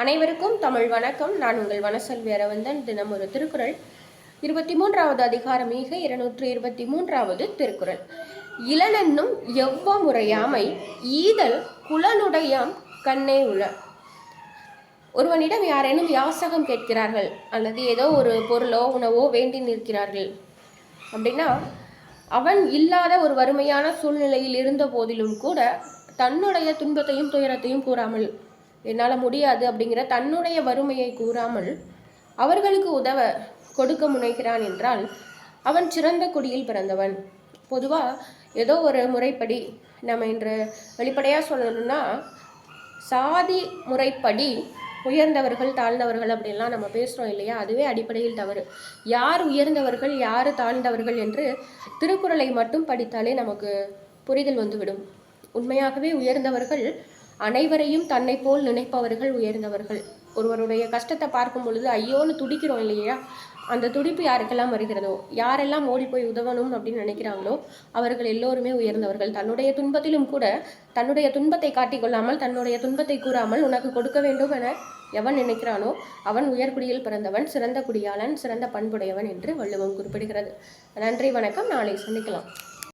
அனைவருக்கும் தமிழ் வணக்கம். நான் உங்கள் வனசெல்வி அரவந்தன். தினம் ஒரு திருக்குறள். இருபத்தி மூன்றாவது அதிகாரம் மிக இருநூற்று இருபத்தி மூன்றாவது திருக்குறள். இளனென்னும் எவ்வமுறையாமை ஈதல் குலனுடையாம் கண்ணே உள. ஒருவனிடம் யாரேனும் யாசகம் கேட்கிறார்கள் அல்லது ஏதோ ஒரு பொருளோ உணவோ வேண்டி நிற்கிறார்கள் அப்படின்னா அவன் இல்லாத ஒரு வறுமையான சூழ்நிலையில் இருந்த போதிலும் கூட தன்னுடைய துன்பத்தையும் துயரத்தையும் கூறாமல் என்னால் முடியாது அப்படிங்கிற தன்னுடைய வறுமையை கூறாமல் அவர்களுக்கு உதவ கொடுக்க முனைகிறான் என்றால் அவன் சிறந்த குடியில் பிறந்தவன். பொதுவாக ஏதோ ஒரு முறைப்படி நம்ம இன்று வெளிப்படையாக சொல்லணும்னா சாதி முறைப்படி உயர்ந்தவர்கள் தாழ்ந்தவர்கள் அப்படின்லாம் நம்ம பேசுகிறோம் இல்லையா? அதுவே அடிப்படையில் தவறு. யார் உயர்ந்தவர்கள் யார் தாழ்ந்தவர்கள் என்று திருக்குறளை மட்டும் படித்தாலே நமக்கு புரிதல் வந்துவிடும். உண்மையாகவே உயர்ந்தவர்கள் அனைவரையும் தன்னை போல் நினைப்பவர்கள் உயர்ந்தவர்கள். ஒருவருடைய கஷ்டத்தை பார்க்கும் பொழுது ஐயோன்னு துடிக்கிறோம் இல்லையா? அந்த துடிப்பு யாருக்கெல்லாம் வருகிறதோ? யாரெல்லாம் ஓடி போய் உதவணும்? அப்படின்னு நினைக்கிறாங்களோ அவர்கள் எல்லோருமே உயர்ந்தவர்கள். தன்னுடைய துன்பத்திலும் கூட தன்னுடைய துன்பத்தை காட்டிக்கொள்ளாமல் தன்னுடைய துன்பத்தை கூறாமல் உனக்கு கொடுக்க வேண்டும் என எவன் நினைக்கிறானோ அவன் உயர்குடியில் பிறந்தவன் சிறந்த குடியாளன் சிறந்த பண்புடையவன் என்று வள்ளுவம் குறிப்பிடுகிறது. நன்றி வணக்கம். நாளை சந்திக்கலாம்.